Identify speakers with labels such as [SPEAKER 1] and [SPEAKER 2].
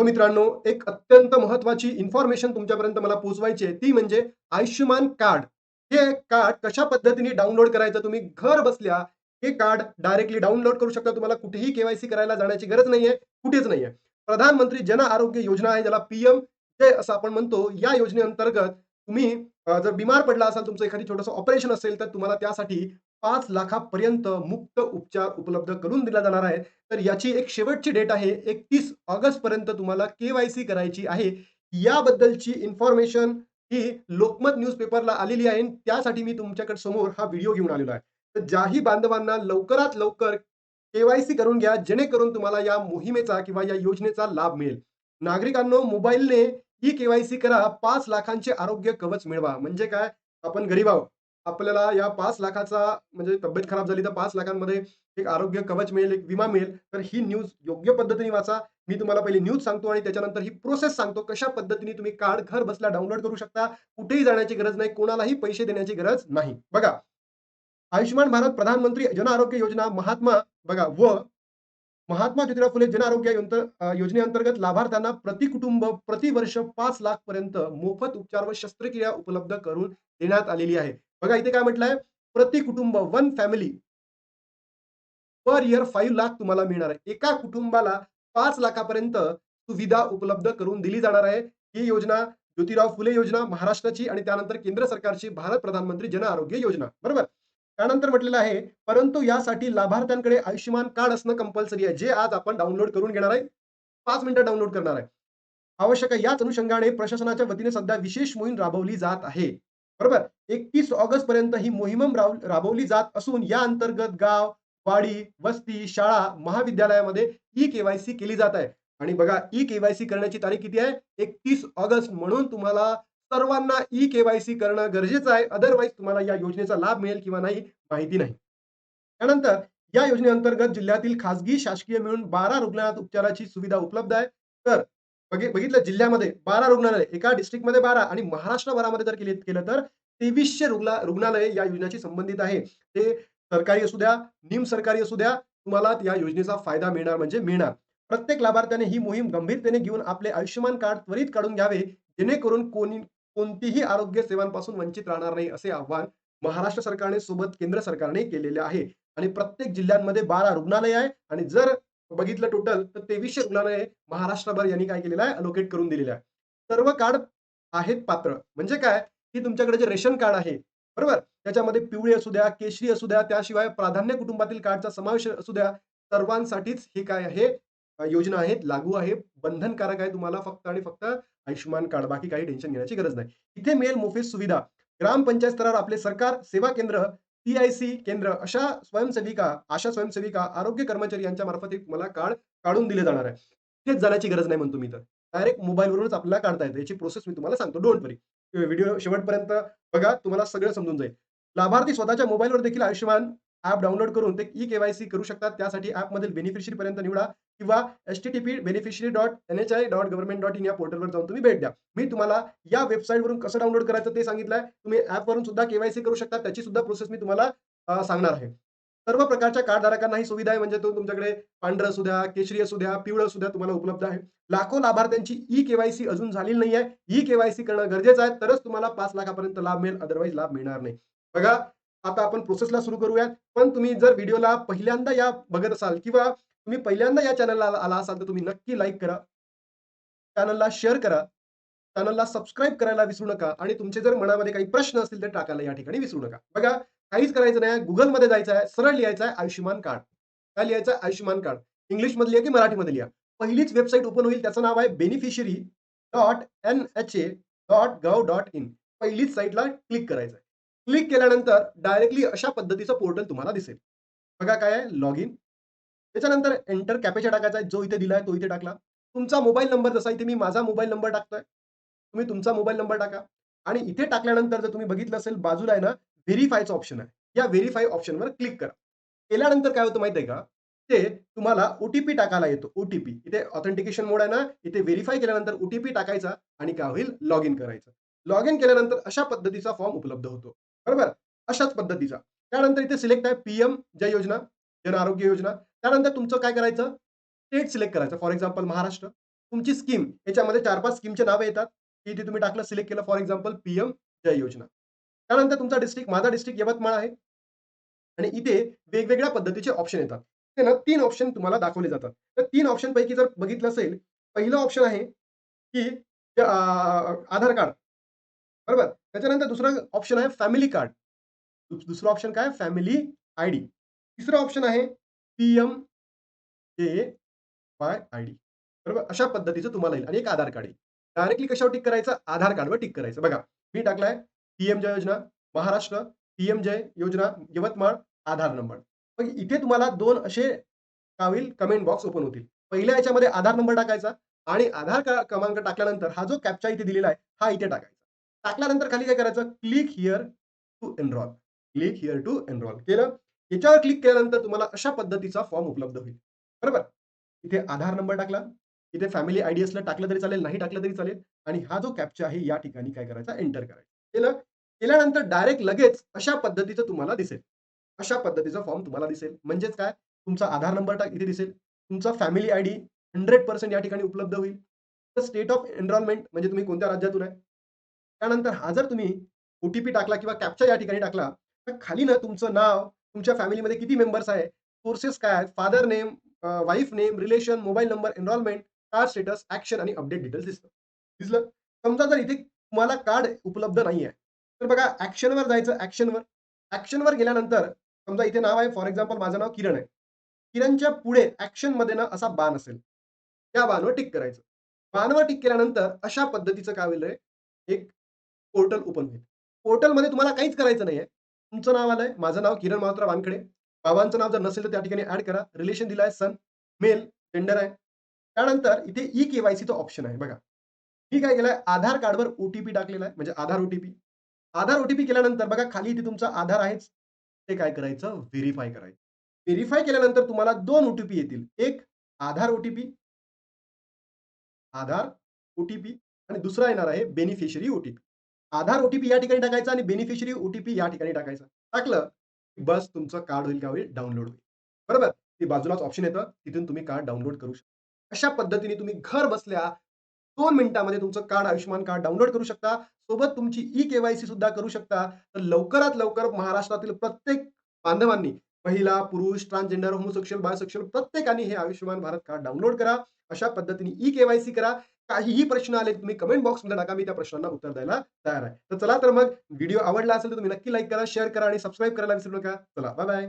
[SPEAKER 1] हो मित्रांनो एक अत्यंत महत्वाची इन्फॉर्मेशन तुमच्यापर्यंत मला पोहोचवायची आहे. ती म्हणजे आयुष्यमान कार्ड. हे कार्ड कशा पद्धतीने डाउनलोड करायचं? तुम्ही घर बसल्या हे कार्ड डायरेक्टली डाउनलोड करू शकता. तुम्हाला कुठेही केवायसी करायला जाण्याची गरज नाहीये कुठेच नाहीये. प्रधानमंत्री जन आरोग्य योजना आहे ज्याला पीएम जे असं आपण म्हणतो या योजनेअंतर्गत तुम्ही जर बिमार पडला असाल तुमचं एखादी छोटंसं ऑपरेशन असेल तर तुम्हाला त्यासाठी पाच लाखापर्यंत मुक्त उपचार उपलब्ध करून दिला जाणार आहे. तर याची एक शेवटची डेट आहे. एकतीस ऑगस्ट पर्यंत तुम्हाला केवायसी करायची आहे. याबद्दलची इन्फॉर्मेशन ही लोकमत न्यूजपेपरला आलेली आहे. त्यासाठी मी तुमच्याकडे समोर हा व्हिडिओ घेऊन आलेलो आहे. तर ज्याही बांधवांना लवकरात लवकर केवायसी करून घ्या. जेणेकरून तुम्हाला या मोहिमेचा किंवा या योजनेचा लाभ मिळेल. नागरिकांनो मोबाईलने ई केवायसी करा. पाच लाखांचे आरोग्य कवच मिळवा. म्हणजे काय? आपण गरीब आहोत. आपल्याला या पाच लाखाचा म्हणजे तब्येत खराब झाली तर पाच लाखांमध्ये एक आरोग्य कवच मिळेल एक विमा मिळेल. तर ही न्यूज योग्य पद्धतीने वाचा. मी तुम्हाला पहिली न्यूज सांगतो आणि त्याच्यानंतर ही प्रोसेस सांगतो कशा पद्धतीने तुम्ही कार्ड घर बसल्या डाउनलोड करू शकता. कुठेही जाण्याची गरज नाही कोणालाही पैसे देण्याची गरज नाही. बघा आयुष्यमान भारत प्रधानमंत्री जन आरोग्य योजना महात्मा बघा व महात्मा ज्योतिराव फुले जन आरोग्य योजनेअंतर्गत लाभार्थ्यांना प्रति कुटुंब प्रति वर्ष पाच लाख पर्यंत मोफत उपचार व शस्त्रक्रिया उपलब्ध करून देण्यात आलेली आहे. बघा इथे काय म्हटलंय? प्रति कुटुंब one family per year five lakh तुम्हाला मिळणार आहे. एका कुटुंबाला पाच लाखापर्यंत सुविधा उपलब्ध करून दिली जाणार आहे. ही योजना ज्योतिराव फुले योजना महाराष्ट्राची आणि त्यानंतर केंद्र सरकारची भारत प्रधानमंत्री जन आरोग्य योजना. बरोबर? त्यानंतर म्हटलेलं आहे परंतु यासाठी लाभार्थ्यांकडे आयुष्यमान कार्ड असणं कंपल्सरी आहे जे आज आपण डाउनलोड करून घेणार आहे. पाच मिनिटं डाउनलोड करणार आहे. आवश्यक आहे याच अनुषंगाने प्रशासनाच्या वतीने सध्या विशेष मोहीम राबवली जात आहे. बरोबर? एकतीस ऑगस्ट पर्यंत ही मोहीम राबवली जात असून या अंतर्गत गाव वाडी वस्ती शाळा महाविद्यालयामध्ये ई केवायसी केली जात आहे. आणि बघा ई केवायसी करण्याची तारीख किती आहे? एकतीस ऑगस्ट म्हणून तुम्हाला सर्वांना ई केवायसी करणं गरजेचं आहे. अदरवाईज तुम्हाला या योजनेचा लाभ मिळेल किंवा नाही माहिती नाही. त्यानंतर या योजनेअंतर्गत जिल्ह्यातील खासगी शासकीय मिळून बारा रुग्णालयात उपचाराची सुविधा उपलब्ध आहे. तर बघितलं जिल्ह्यामध्ये बारा रुग्णालय एका डिस्ट्रिक्टमध्ये बारा आणि महाराष्ट्रभरामध्ये जर केले केलं तर तेवीसशे रुग्णा रुग्णालय या योजनेशी संबंधित आहे. ते सरकारी असू द्या निम सरकारी असू द्या तुम्हाला या योजनेचा फायदा मिळणार म्हणजे मिळणार. प्रत्येक लाभार्थ्याने ही मोहीम गंभीरतेने घेऊन आपले आयुष्यमान कार्ड त्वरित काढून घ्यावे जेणेकरून कोणी कोणतीही आरोग्य सेवांपासून वंचित राहणार नाही असे आव्हान महाराष्ट्र सरकारने सोबत केंद्र सरकारने केलेले आहे. आणि प्रत्येक जिल्ह्यांमध्ये बारा रुग्णालय आहे. आणि जर बघितलं टोटल तर तेवीसशे रुग्णालय महाराष्ट्रभर यांनी काय केलेलं आहे? अलोकेट करून दिलेलं आहे. सर्व कार्ड आहेत पात्र. म्हणजे काय? की तुमच्याकडे जे रेशन कार्ड आहे बरोबर? त्याच्यामध्ये पिवळी असू द्या केशरी असू द्या त्याशिवाय प्राधान्य कुटुंबातील कार्डचा समावेश असू द्या सर्वांसाठीच हे काय आहे? योजना आहेत लागू आहे बंधनकारक आहे तुम्हाला फक्त आणि फक्त आयुष्यमान कार्ड. बाकी काही टेन्शन घेण्याची गरज नाही. इथे मिळेल मोफीस सुविधा. ग्रामपंचायत स्तरावर आपले सरकार सेवा केंद्र सी केंद्र अशा स्वयंसेविका आशा स्वयंसेविका आरोग्य कर्मचारी यांच्या मार्फत तुम्हाला कार्ड काढून दिले जाणार आहे. तिथेच जाण्याची गरज नाही म्हणतो मी तर. डायरेक्ट मोबाईलवरूनच आपल्याला काढता येतं. याची प्रोसेस मी तुम्हाला सांगतो. डोंट वरी व्हिडिओ शेवटपर्यंत बघा. तुम्हाला सगळं समजून जाईल. लाभार्थी स्वतःच्या मोबाईलवर देखील आयुष्यमान ऍप डाउनलोड करून ते ई केवायसी करू शकतात. त्यासाठी ऍपमधील बेनिफिशरी पर्यंत निवडा किंवा S T T P beneficiary dot N H I dot government dot in या पोर्टलवर जाऊन तुम्ही भेट द्या. मी तुम्हाला या वेबसाईटवरून कसं डाउनलोड करायचं ते सांगितलंय. तुम्ही ऍपवरून सुद्धा केवायसी करू शकता. त्याची सुद्धा प्रोसेस मी तुम्हाला सांगणार आहे. सर्व प्रकारच्या कार्डधारकांना ही सुविधा आहे. म्हणजे तो तुमच्याकडे पांढरं असू द्या केशरी असू द्या पिवळं असू द्या तुम्हाला उपलब्ध आहे. लाखो लाभार्थ्यांची ई केवायसी अजून झालेली नाही आहे ई केवायसी करणं गरजेचं आहे. तरच तुम्हाला पाच लाखापर्यंत लाभ मिळेल. अदरवाईज लाभ मिळणार नाही. बघा आता आपण प्रोसेसला सुरू करूयात. पण तुम्ही जर व्हिडिओला पहिल्यांदा या बघत असाल किंवा तुम्ही पहिल्यांदा या चॅनलला आला असाल तर तुम्ही नक्की लाईक करा. चॅनलला शेअर करा. चॅनलला सबस्क्राईब करायला विसरू नका आणि तुमचे जर मनामध्ये काही प्रश्न असतील तर टाकायला या ठिकाणी विसरू नका. बघा काहीच करायचं नाही. गुगलमध्ये जायचं आहे. सरळ लिहायचं आहे. आयुष्यमान कार्ड. काय लिहायचं आहे? आयुष्यमान कार्ड. इंग्लिशमध्ये लिहा की मराठीमध्ये लिहा? पहिलीच वेबसाईट ओपन होईल त्याचं नाव आहे beneficiary dot N H A dot gov dot in पहिलीच साईटला क्लिक करायचं आहे. क्लिक केल्यानंतर डायरेक्टली अशा पद्धतीचं पोर्टल तुम्हाला दिसेल. बघा काय आहे? लॉग इन त्याच्यानंतर एंटर कॅपेचा टाकायचा आहे. जो इथे दिलाय तो इथे टाकला. तुमचा मोबाईल नंबर जसा इथे मी माझा मोबाईल नंबर टाकतोय. तुम्ही तुमचा मोबाईल नंबर टाका. आणि इथे टाकल्यानंतर जर तुम्ही बघितलं असेल बाजूला आहे ना व्हेरीफायचं ऑप्शन आहे. या व्हेरीफाय ऑप्शनवर क्लिक करा. केल्यानंतर काय होतं माहिती आहे का? ते तुम्हाला ओटीपी टाकायला येतो. ओटीपी इथे ऑथेंटिकेशन मोड आहे ना इथे व्हेरीफाय केल्यानंतर ओटीपी टाकायचा आणि काय होईल? लॉग इन करायचं. लॉग इन केल्यानंतर अशा पद्धतीचा फॉर्म उपलब्ध होतो. बरोबर अशाच पद्धतीचा त्यानंतर इथे सिलेक्ट आहे पीएम जय योजना जन आरोग्य योजना त्यानंतर तुमचं काय करायचं स्टेट सिलेक्ट करायचं फॉर एक्झाम्पल महाराष्ट्र तुमची स्कीम याच्यामध्ये 4-5 स्कीमचे नावं येतात. इथे तुम्ही टाकलं सिलेक्ट केलं फॉर एक्झाम्पल पीएम जय योजना. त्यानंतर तुमचा डिस्ट्रिक्ट माझा डिस्ट्रिक्ट यवतमाळ आहे. आणि इथे वेगवेगळ्या पद्धतीचे ऑप्शन येतात. ते ना तीन ऑप्शन तुम्हाला दाखवले जातात. तर तीन ऑप्शन पैकी जर बघितलं असेल, पहिलं ऑप्शन आहे, की आधार कार्ड. बरोबर. त्याच्यानंतर दुसरं ऑप्शन आहे फॅमिली कार्ड. दुसरं ऑप्शन काय फॅमिली आयडी. तिसरं ऑप्शन आहे पीएम ए वाय आयडी. बरोबर. अशा पद्धतीचं तुम्हाला येईल आणि एक आधार कार्ड येईल. डायरेक्टली कशावर टिक करायचं? आधार कार्डवर टिक करायचं. बघा, मी टाकलाय पीएम जय योजना, महाराष्ट्र, पीएम जय योजना, यवतमाळ, आधार नंबर. मग इथे तुम्हाला दोन असे कावील होईल कमेंट बॉक्स ओपन होतील. पहिल्या याच्यामध्ये आधार नंबर टाकायचा आणि आधार क्रमांक टाकल्यानंतर हा जो कॅप्चा इथे दिलेला आहे, हा इथे टाकायचा. टाकल्यानंतर खाली काय करायचं? Click here to enrol. Click here to enrol केलं. याच्यावर क्लिक केल्यानंतर तुम्हाला अशा पद्धतीचा फॉर्म उपलब्ध होईल. बरोबर. इथे आधार नंबर टाकला. इथे फॅमिली आयडी असलं टाकलं तरी चालेल, नाही टाकलं तरी चालेल आणि हा जो कॅप्चा आहे या ठिकाणी काय करायचा? एंटर करायचा. केलं. केल्यानंतर डायरेक्ट लगेच अशा पद्धतीचं तुम्हाला दिसेल. अशा पद्धतीचा फॉर्म तुम्हाला दिसेल. म्हणजेच काय? तुमचा आधार नंबर टाक इथे दिसेल. तुमचा फॅमिली आयडी 100% या ठिकाणी उपलब्ध होईल. तर स्टेट ऑफ एनरॉलमेंट म्हणजे तुम्ही कोणत्या राज्यातून आहे. त्यानंतर हा जर तुम्ही ओ-टी-पी टाकला किंवा कॅप्चा या ठिकाणी टाकला, तर खाली ना तुमचं नाव, तुमच्या फॅमिलीमध्ये किती मेंबर्स आहे सोर्सेस काय आहेत, father name, wife name, relation, mobile number, enrolment, card status, action आणि अपडेट डिटेल्स दिसतं. दिसलं? समजा जर इथे तुम्हाला कार्ड उपलब्ध नाहीये, तर बघा ऍक्शनवर जायचं ऍक्शनवर ऍक्शनवर गेल्यानंतर समजा इथे नाव आहे फॉर एक्झाम्पल माझं नाव किरण आहे. किरणच्या पुढे ॲक्शनमध्ये ना असा बाण असेल. त्या बाणवर टिक करायचं. बाणवर टिक केल्यानंतर अशा पद्धतीचं काय होईल रे, एक पोर्टल ओपन होईल. पोर्टलमध्ये तुम्हाला काहीच करायचं नाहीये. तुमचं नाव आलंय. माझं नाव किरण मारुतराव वानखडे. बाबांचं नाव जर नसेल तर त्या ठिकाणी ऍड करा. रिलेशन दिलाय सन, मेल, जेंडर आहे. त्यानंतर इथे ई के वाय ऑप्शन आहे बघा. मी काय केलंय आधार कार्डवर ओटीपी टाकलेला आहे. म्हणजे आधार ओटीपी आधार ओटीपी केल्यानंतर बघा खाली इथे तुमचा आधार आहेच. ते काय करायचं? व्हेरीफाय करायचं. व्हेरीफाय केल्यानंतर तुम्हाला दोन ओटीपी येतील. एक आधार ओटीपी आधार ओटीपी आणि दुसरा येणार आहे बेनिफिशियरी ओटीपी आधार ओटीपी या ठिकाणी टाकायचा आणि बेनिफिशियरी ओटीपी या ठिकाणी टाकायचा. टाकलं, बस तुमचं कार्ड होईल काय होईल? डाउनलोड होईल. बरोबर. ती बाजूलाच ऑप्शन येतं. तिथून तुम्ही कार्ड डाउनलोड करू शकता. अशा पद्धतीने तुम्ही घर बसल्या 2 मिनिटामध्ये तुमचं कार्ड आयुष्यमान कार्ड डाउनलोड करू शकता. सोबत तुमची ई-के-वाय-सी सुद्धा करू शकता. तर लवकरात लवकर महाराष्ट्रातील प्रत्येक बांधवांनी महिला, पुरुष, ट्रान्सजेंडर, होमोसेक्शुअल बायोसेक्शुअल प्रत्येकाने हे आयुष्यमान भारत कार्ड डाउनलोड करा. अशा पद्धतीने ई-के-वाय-सी करा. काहीही प्रश्न आले तुम्ही कमेंट बॉक्समध्ये टाका. मी त्या प्रश्नांना उत्तर द्यायला तयार आहे. तर चला तर मग व्हिडिओ आवडला असेल तर तुम्ही नक्की लाईक करा, शेअर करा आणि सबस्क्राईब करायला विसरू नका. चला बाय बाय.